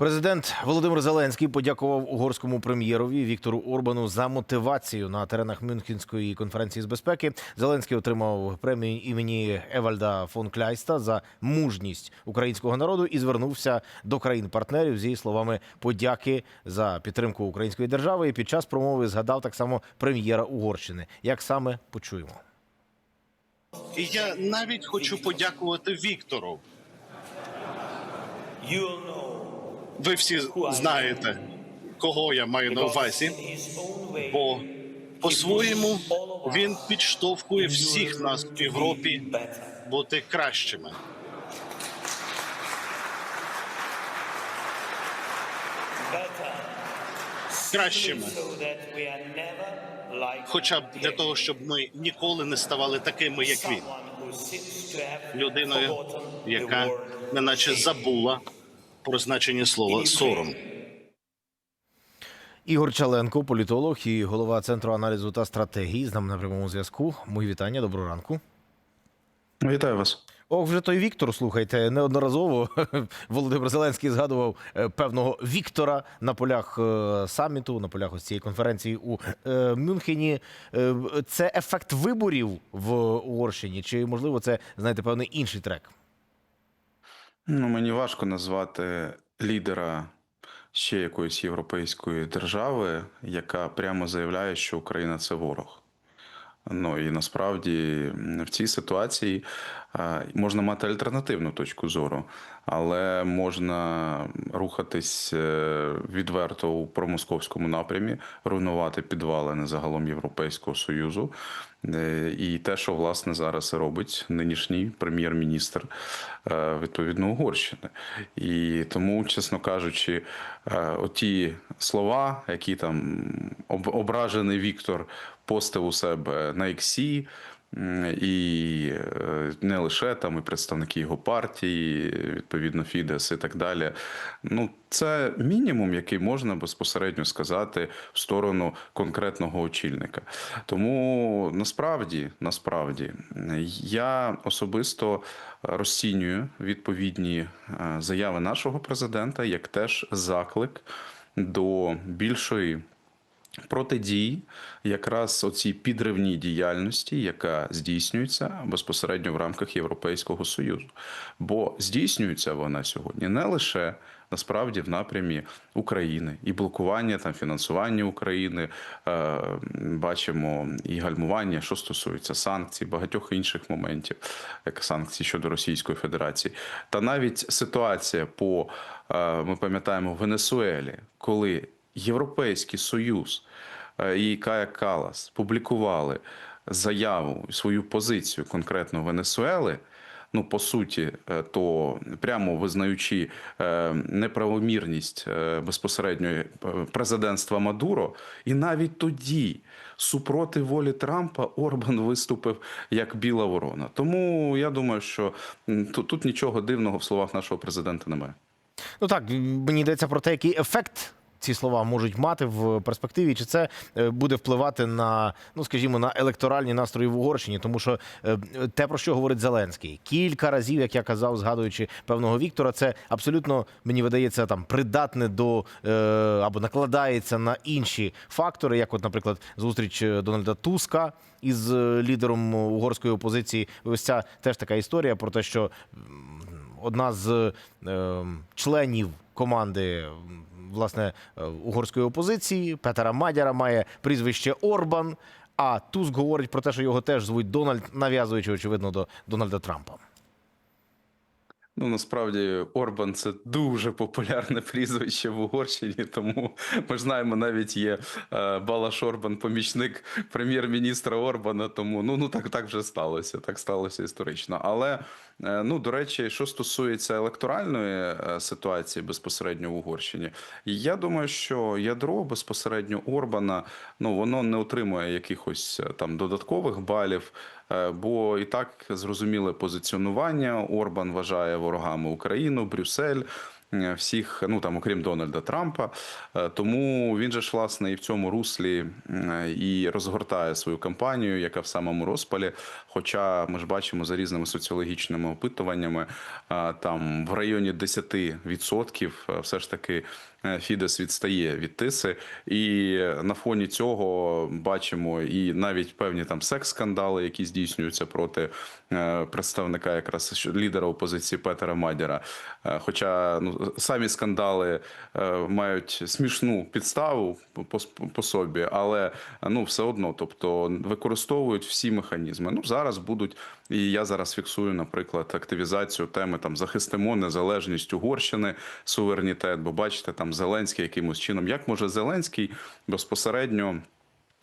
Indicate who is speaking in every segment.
Speaker 1: Президент Володимир Зеленський подякував угорському прем'єрові Віктору Орбану за мотивацію на теренах Мюнхенської конференції з безпеки. Зеленський отримав премію імені Евальда фон Кляйста за мужність українського народу і звернувся до країн-партнерів зі словами подяки за підтримку української держави. І під час промови згадав так само прем'єра Угорщини. Як саме почуємо?
Speaker 2: Я навіть хочу подякувати Віктору. Ви всі знаєте, кого я маю на увазі, бо по-своєму він підштовхує всіх нас в Європі бути кращими. Кращими. Хоча б для того, щоб ми ніколи не ставали такими, як він, людиною, яка неначе забула про значення слова сором.
Speaker 1: Ігор Чаленко, політолог і голова центру аналізу та стратегії. З нами на прямому зв'язку. Мої вітання. Доброго ранку.
Speaker 3: Вітаю вас.
Speaker 1: Ох, вже той Віктор, слухайте, неодноразово Володимир Зеленський згадував е, певного Віктора на полях е, саміту, на полях ось цієї конференції у е, Мюнхені. Це ефект виборів в Угорщині, чи можливо це знаєте певний інший трек?
Speaker 3: Ну, мені важко назвати лідера ще якоїсь європейської держави, яка прямо заявляє, що Україна це ворог. Ну і насправді в цій ситуації можна мати альтернативну точку зору, але можна рухатись е, відверто у промосковському напрямі, руйнувати підвалини загалом Європейського союзу. Е, І те, що власне зараз робить нинішній прем'єр-міністр е, відповідно Угорщини. І тому, чесно кажучи, оті слова, які там ображений Віктор постив у себе на Іксі, і е, не лише там і представники його партії, відповідно Фідес і так далі. Ну, це мінімум, який можна безпосередньо сказати в сторону конкретного очільника. Тому насправді, насправді, я особисто розцінюю відповідні е, заяви нашого президента як теж заклик до більшої протидії якраз оцій підривній діяльності, яка здійснюється безпосередньо в рамках Європейського союзу. Бо здійснюється вона сьогодні не лише насправді в напрямі України і блокування там фінансування України. Е, бачимо і гальмування, що стосується санкцій, багатьох інших моментів, як санкцій щодо Російської Федерації, та навіть ситуація по е, ми пам'ятаємо в Венесуелі, коли Європейський Союз е, і Кая Калас публікували заяву свою позицію конкретно Венесуели. Ну, по суті, е, то прямо визнаючи е, неправомірність безпосередньо е, президентства Мадуро, і навіть тоді, супроти волі Трампа, Орбан виступив як біла ворона. Тому я думаю, що тут, тут нічого дивного в словах нашого президента немає.
Speaker 1: Ну так, мені йдеться про те, який ефект ці слова можуть мати в перспективі, чи це е, буде впливати на, ну скажімо, на електоральні настрої в Угорщині, тому що е, те, про що говорить Зеленський, кілька разів, як я казав, згадуючи певного Віктора, це абсолютно мені видається там придатне до е, або накладається на інші фактори, як, от, наприклад, зустріч Дональда Туска із лідером угорської опозиції. Ось ця теж така історія про те, що одна з е, членів команди власне е, угорської опозиції Петера Мадяра має прізвище Орбан. А Туск говорить про те, що його теж звуть Дональд, нав'язуючи очевидно до Дональда Трампа.
Speaker 3: Ну, насправді Орбан це дуже популярне прізвище в Угорщині, тому ми ж знаємо, навіть є е, Балаш Орбан, помічник прем'єр-міністра Орбана. Тому ну, ну так, так вже сталося. Так сталося історично. Але е, ну, до речі, що стосується електоральної е, ситуації безпосередньо в Угорщині, я думаю, що ядро безпосередньо Орбана ну воно не отримує якихось там додаткових балів. Е, Бо і так зрозуміле позиціонування Орбан вважає ворогами Україну, Брюссель. Е, всіх, ну там, окрім Дональда Трампа. Е, Тому він же ж власне і в цьому руслі і розгортає свою кампанію, яка в самому розпалі. Хоча ми ж бачимо за різними соціологічними опитуваннями, е, там в районі 10% е, все ж таки Фідес відстає від Тиси, і на фоні цього бачимо і навіть певні там секс-скандали, які здійснюються проти представника якраз лідера опозиції Петера Мадяра. Е, Хоча ну самі скандали е, мають смішну підставу по, по, собі, але ну все одно, тобто використовують всі механізми. Ну зараз будуть, і я зараз фіксую, наприклад, активізацію теми там захистимо незалежність Угорщини, суверенітет. Бо бачите, там Зеленський якимось чином, як може Зеленський безпосередньо.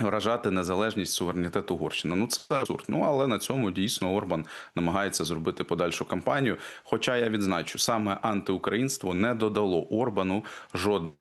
Speaker 3: Вражати незалежність суверенітет Угорщини. Ну це абсурд. Ну але на цьому дійсно Орбан намагається зробити подальшу кампанію. Хоча я відзначу, саме антиукраїнство не додало Орбану жодних е,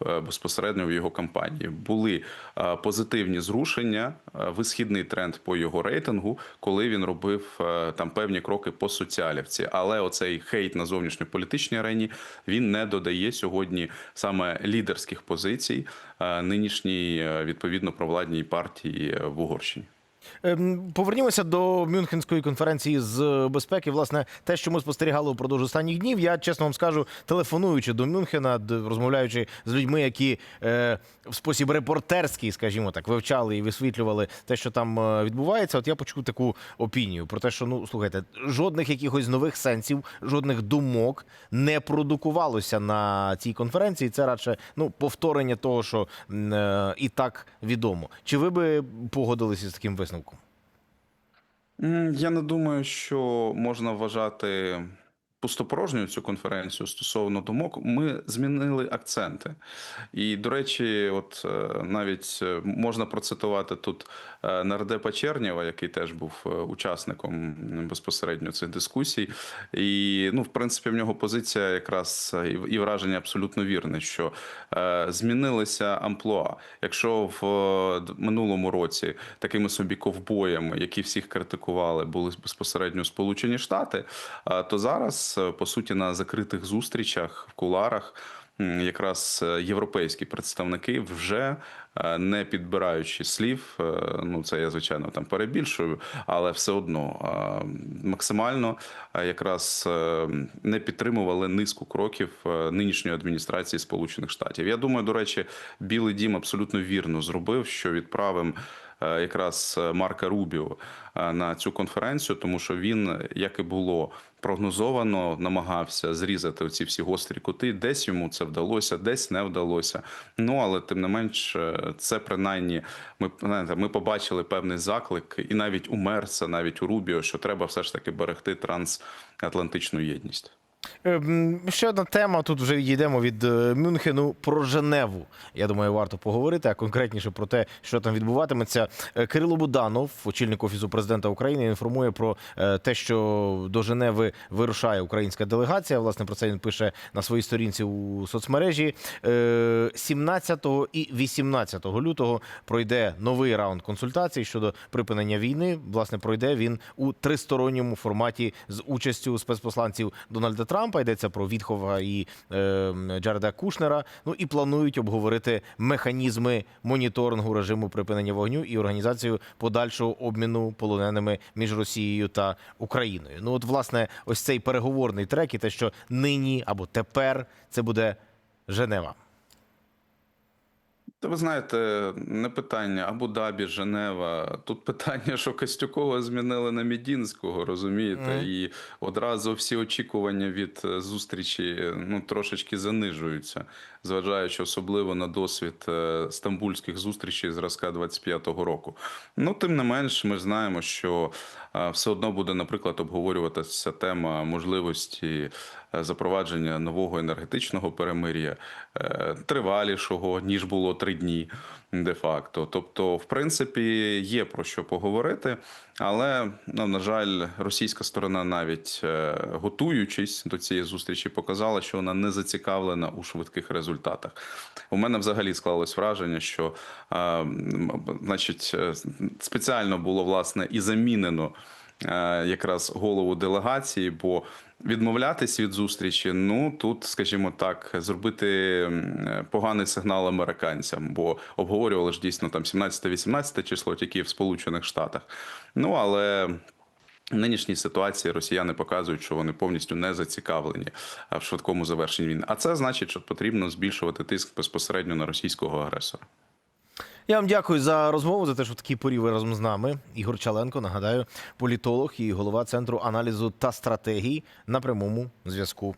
Speaker 3: безпосередньо в його кампанії. Були е, позитивні зрушення, е, висхідний тренд по його рейтингу, коли він робив е, там певні кроки по соціалівці. Але оцей хейт на зовнішньополітичній арені він не додає сьогодні саме лідерських позицій е, нинішній е, відповідно провладній партії е, в Угорщині.
Speaker 1: Ем, Повернімося до Мюнхенської конференції з безпеки. Власне, те, що ми спостерігали упродовж останніх днів, я чесно вам скажу, телефонуючи до Мюнхена, розмовляючи з людьми, які е, в спосіб репортерський, скажімо так, вивчали і висвітлювали те, що там е, відбувається. От я почув таку опінію про те, що ну слухайте, жодних якихось нових сенсів, жодних думок не продукувалося на цій конференції. Це радше ну повторення того, що е, і так відомо. Чи ви би погодилися з таким висновком?
Speaker 3: М, Я не думаю, що можна вважати пустопорожньою цю конференцію стосовно думок. Ми змінили акценти. І, до речі, от е, навіть е, можна процитувати тут е, нардепа Чернєва, який теж був учасником безпосередньо цих дискусій. І, ну, в принципі, в нього позиція якраз і враження абсолютно вірне, що змінилися амплуа. Якщо в минулому році такими собі ковбоями, які всіх критикували, були безпосередньо Сполучені Штати, то зараз, е, по суті, на закритих зустрічах в куларах. Якраз е, європейські представники вже е, не підбираючи слів, ну це я звичайно там перебільшую, але все одно максимально якраз не підтримували низку кроків нинішньої адміністрації Сполучених Штатів. Я думаю, до речі, Білий Дім абсолютно вірно зробив, що відправив якраз е, Марка Рубіо е, на цю конференцію, тому що він, як і було прогнозовано, намагався зрізати оці всі гострі кути. Десь йому це вдалося, десь не вдалося. Ну але тим не менш, е, це принаймні ми знаєте, ми побачили певний заклик, і навіть у Мерса, навіть у Рубіо, що треба все ж таки берегти трансатлантичну єдність.
Speaker 1: Ем, Ще одна тема. Тут вже йдемо від е, Мюнхену про Женеву. Я думаю, варто поговорити, а конкретніше про те, що там відбуватиметься. Е, Кирило Буданов, очільник офісу президента України, інформує про е, те, що до Женеви вирушає українська делегація. Власне про це він пише на своїй сторінці у соцмережі. Е, 17 і 18 лютого пройде новий раунд консультацій щодо припинення війни. Власне, пройде він у тристоронньому форматі з участю спецпосланців Дональда Трампа. Йдеться про Вітхова і е, Джареда Кушнера. Ну і планують обговорити механізми моніторингу режиму припинення вогню і організацію подальшого обміну полоненими між Росією та Україною. Ну, от, власне, ось цей переговорний трек, і те, що нині або тепер це буде Женева.
Speaker 3: Та ви знаєте, не питання Абу-Дабі, Женева. Тут питання, що Костюкова змінили на Мідінського, розумієте?
Speaker 1: Мгм.
Speaker 3: І одразу всі очікування від е, зустрічі ну трошечки занижуються, зважаючи особливо на досвід е, стамбульських зустрічей зразка 25-го року. Ну, тим не менш, ми знаємо, що е, все одно буде, наприклад, обговорюватися тема можливості е, запровадження нового енергетичного перемир'я, е, тривалішого, ніж було три дні де-факто. Тобто, в принципі, є про що поговорити, але ну, на жаль, російська сторона, навіть е, готуючись до цієї зустрічі, показала, що вона не зацікавлена у швидких результатах. У мене взагалі склалось враження, що е, значить, спеціально було власне і замінено. Е, Якраз голову делегації, бо Відмовлятись від зустрічі, ну тут, скажімо так, зробити поганий сигнал американцям, бо обговорювали ж дійсно там 17-18 число тільки в Сполучених Штатах. Ну але нинішній ситуації росіяни показують, що вони повністю не зацікавлені в швидкому завершенні війни. А це значить, що потрібно збільшувати тиск безпосередньо на російського агресора.
Speaker 1: Я вам дякую за розмову, за те, що такі порі ви разом з нами. Ігор Чаленко, нагадаю, політолог і голова центру аналізу та стратегій на прямому зв'язку.